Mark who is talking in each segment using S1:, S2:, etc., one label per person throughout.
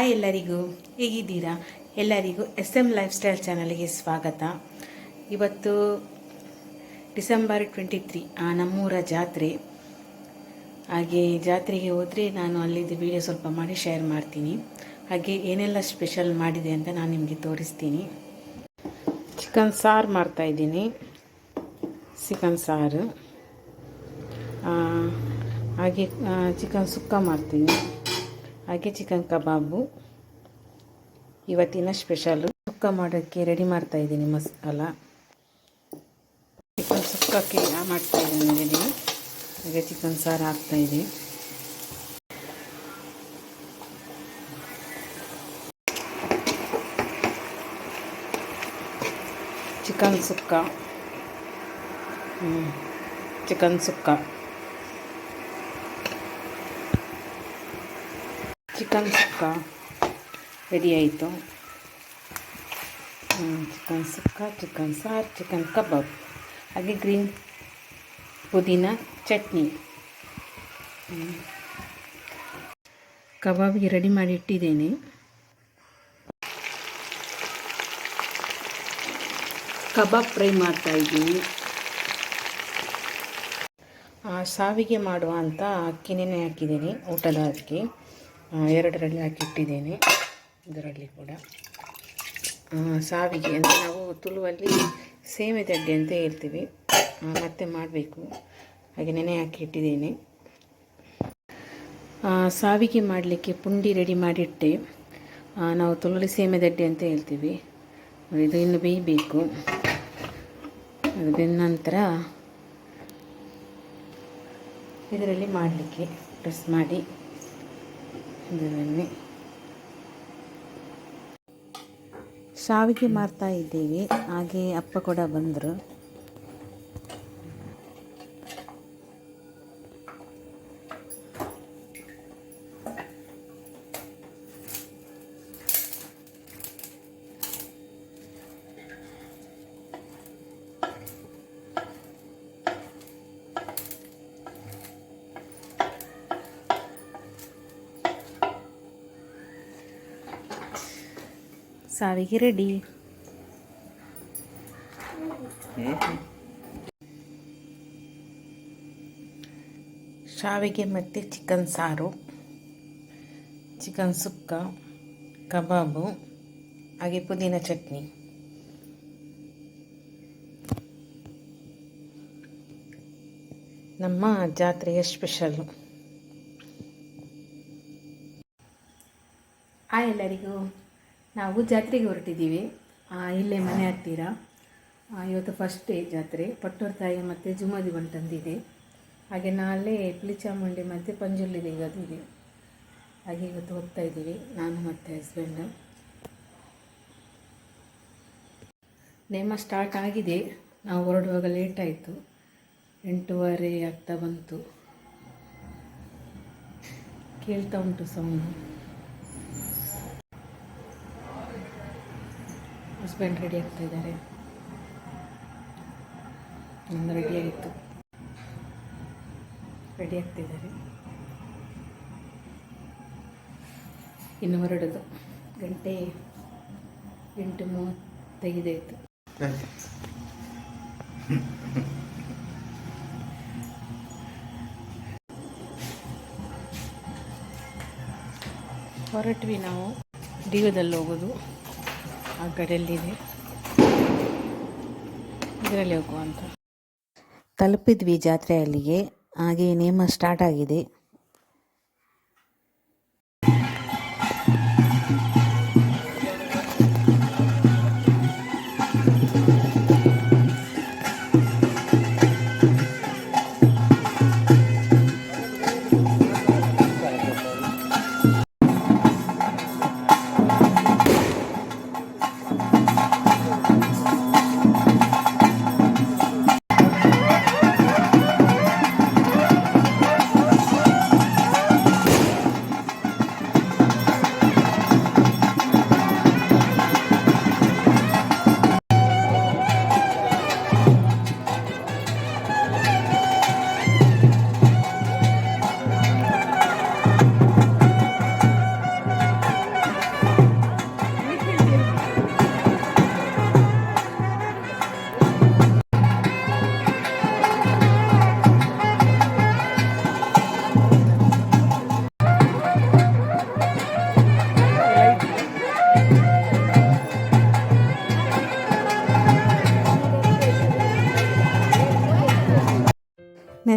S1: Hi ಎಲ್ಲರಿಗೂ ಹೇಗಿದ್ದೀರಾ? ಎಲ್ಲರಿಗೂ ಎಸ್ ಎಂ ಲೈಫ್ ಸ್ಟೈಲ್ ಚಾನಲ್ಗೆ ಸ್ವಾಗತ. ಇವತ್ತು ಡಿಸೆಂಬರ್ ಟ್ವೆಂಟಿ ತ್ರೀ ನಮ್ಮೂರ ಜಾತ್ರೆ. ಹಾಗೆ ಜಾತ್ರೆಗೆ ಹೋದರೆ ನಾನು ಅಲ್ಲಿದ್ದು ವಿಡಿಯೋ ಸ್ವಲ್ಪ ಮಾಡಿ ಶೇರ್ ಮಾಡ್ತೀನಿ. ಹಾಗೆ ಏನೆಲ್ಲ ಸ್ಪೆಷಲ್ ಮಾಡಿದೆ ಅಂತ ನಾನು ನಿಮಗೆ ತೋರಿಸ್ತೀನಿ. ಚಿಕನ್ ಸಾರು ಮಾಡ್ತಾಯಿದ್ದೀನಿ ಚಿಕನ್ ಸಾರು. ಆ, ಹಾಗೆ ಚಿಕನ್ ಸುಕ್ಕ ಮಾಡ್ತೀನಿ. ಹಾಗೆ ಚಿಕನ್ ಕಬಾಬು. ಇವತ್ತಿನ ಸ್ಪೆಷಲು ಸುಕ್ಕ ಮಾಡೋಕ್ಕೆ ರೆಡಿ ಮಾಡ್ತಾ ಇದ್ದೀನಿ ಮಸಾಲ ಚಿಕನ್ ಸುಕ್ಕಕ್ಕೆ ಮಾಡ್ತಾ ಇದ್ದೀನಿ ರೆಡಿ. ಹಾಗೆ ಚಿಕನ್ ಸಾರು ಹಾಕ್ತಾ ಇದೆ. ಚಿಕನ್ ಸುಕ್ಕ. ಚಿಕನ್ ಸುಕ್ಕ. ಚಿಕನ್ ಸುಕ್ಕ ರೆಡಿ ಆಯಿತು ಚಿಕನ್ ಸುಕ್ಕ ಚಿಕನ್ ಸಾರು ಚಿಕನ್ ಕಬಾಬ್ ಹಾಗೆ ಗ್ರೀನ್ ಪುದೀನ ಚಟ್ನಿ. ಕಬಾಬ್ಗೆ ರೆಡಿ ಮಾಡಿ ಇಟ್ಟಿದ್ದೇನೆ. ಕಬಾಬ್ ಫ್ರೈ ಮಾಡ್ತಾ ಇದ್ದೀನಿ. ಸಾವಿಗೆ ಮಾಡುವ ಅಂತ ಅಕ್ಕಿನೇ ಹಾಕಿದ್ದೀನಿ, ಊಟದ ಅಕ್ಕಿ ಎರಡರಲ್ಲಿ ಹಾಕಿಟ್ಟಿದ್ದೇನೆ. ಇದರಲ್ಲಿ ಕೂಡ. ಸಾವಿಗೆ ಅಂದರೆ ನಾವು ತುಳುವಲ್ಲಿ ಸೇಮೆ ದಡ್ಡೆ ಅಂತ ಹೇಳ್ತೀವಿ. ಮತ್ತೆ ಮಾಡಬೇಕು. ಹಾಗೆ ನೆನೆ ಹಾಕಿ ಇಟ್ಟಿದ್ದೇನೆ ಸಾವಿಗೆ ಮಾಡಲಿಕ್ಕೆ ಪುಂಡಿ ರೆಡಿ ಮಾಡಿಟ್ಟೆ. ನಾವು ತುಳುವಲ್ಲಿ ಸೇಮೆ ದಡ್ಡೆ ಅಂತ ಹೇಳ್ತೀವಿ. ಇದು ಇನ್ನು ಬೇಯಬೇಕು. ಅದು ನಂತರ ಇದರಲ್ಲಿ ಮಾಡಲಿಕ್ಕೆ ಪ್ರೆಸ್ ಮಾಡಿ. ಇದರಲ್ಲಿ ಶಾವಿಗೆ ಮಾರ್ತಾ ಇದ್ದೀವಿ. ಹಾಗೆ ಅಪ್ಪ ಕೂಡ ಬಂದರು. ಸಾವಿಗೆ ರೆಡಿ ಶಾವಿಗೆ ಮತ್ತು ಚಿಕನ್ ಸಾರು ಚಿಕನ್ ಸುಕ್ಕ ಕಬಾಬು ಹಾಗೆ ಪುದೀನ ಚಟ್ನಿ. ನಮ್ಮ ಜಾತ್ರೆಯ ಸ್ಪೆಷಲ್ಲು ಹಾಯ್ ಎಲ್ಲರಿಗೂ. ನಾವು ಜಾತ್ರೆಗೆ ಹೊರಟಿದ್ದೀವಿ. ಇಲ್ಲೇ ಮನೆ ಹತ್ತಿರ. ಇವತ್ತು ಫಸ್ಟ್ ಡೇ ಜಾತ್ರೆ. ಪಟ್ಟೂರು ತಾಯಿ ಮತ್ತು ಜುಮಾದಿ ತಂದಿದೆ. ಹಾಗೆ ನಾಳೆ ಚಾಮುಂಡಿ ಮತ್ತು ಪಂಜುರ್ಲಿ ದೇವದಿದೆ ಹಾಗೆ ಇವತ್ತು ಹೋಗ್ತಾ ಇದ್ದೀವಿ. ನಾನು ಮತ್ತು ಹಸ್ಬೆಂಡು ನೇಮ ಸ್ಟಾರ್ಟ್ ಆಗಿದೆ. ನಾವು ಹೊರಡುವಾಗ ಲೇಟ್ ಆಯಿತು. ಎಂಟೂವರೆ ಆಗ್ತಾ ಬಂತು. ಕೇಳ್ತಾ ಉಂಟು ಸೌಂಡು ಹಸ್ಬೆಂಡ್ ರೆಡಿ ಆಗ್ತಾ ಇದ್ದಾರೆ. ನಂದು ರೆಡಿ ಆಗಿತ್ತು. ರೆಡಿ ಆಗ್ತಿದ್ದಾರೆ ಇನ್ನು ಹೊರಡೋದು. ಗಂಟೆ ಎಂಟು ಮೂವತ್ತೈದಾಯಿತು ಹೊರಟ್ವಿ ನಾವು ಡಿಯೋದಲ್ಲಿ ಹೋಗೋದು. ಆ ಕಡೆಯಲ್ಲಿದೆ ಇದರಲ್ಲಿ ಹೋಗುವ ಅಂತ. ತಲುಪಿದ್ವಿ ಜಾತ್ರೆ ಅಲ್ಲಿಗೆ ಹಾಗೆ ನೇಮ ಸ್ಟಾರ್ಟ್ ಆಗಿದೆ.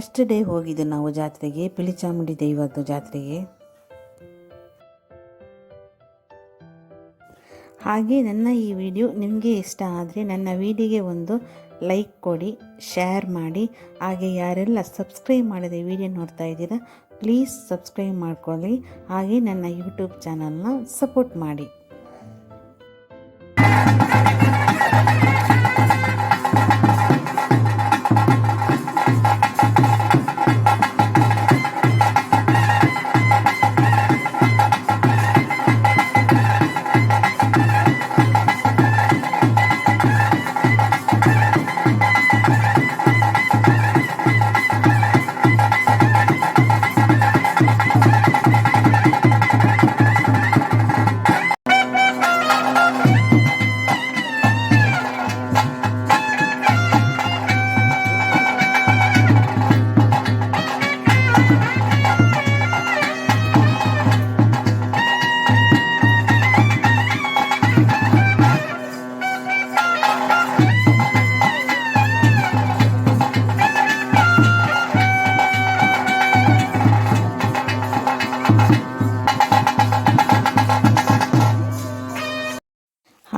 S1: ಫಸ್ಟ್ ಡೇ ಹೋಗಿದ್ದು ನಾವು ಜಾತ್ರೆಗೆ, ಪಿಳಿಚಾಮುಂಡಿ ದೈವದ್ದು ಜಾತ್ರೆಗೆ. ಹಾಗೆ ನನ್ನ ಈ ವಿಡಿಯೋ ನಿಮಗೆ ಇಷ್ಟ ಆದರೆ ನನ್ನ ವಿಡಿಯೋಗೆ ಒಂದು ಲೈಕ್ ಕೊಡಿ, ಶೇರ್ ಮಾಡಿ. ಹಾಗೆ ಯಾರೆಲ್ಲ ಸಬ್ಸ್ಕ್ರೈಬ್ ಮಾಡಿದ ವಿಡಿಯೋ ನೋಡ್ತಾ ಇದ್ದೀರಾ, ಪ್ಲೀಸ್ ಸಬ್ಸ್ಕ್ರೈಬ್ ಮಾಡ್ಕೊಳ್ಳಿ. ಹಾಗೆ ನನ್ನ ಯೂಟ್ಯೂಬ್ ಚಾನಲ್ನ ಸಪೋರ್ಟ್ ಮಾಡಿ.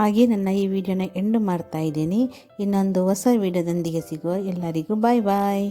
S1: ಹಾಗೆ ನನ್ನ ಈ ವಿಡಿಯೋನ ಎಂಡು ಮಾಡ್ತಾ ಇದ್ದೀನಿ. ಇನ್ನೊಂದು ಹೊಸ ವಿಡಿಯೋದೊಂದಿಗೆ ಸಿಗುವ ಎಲ್ಲರಿಗೂ ಬಾಯ್ ಬಾಯ್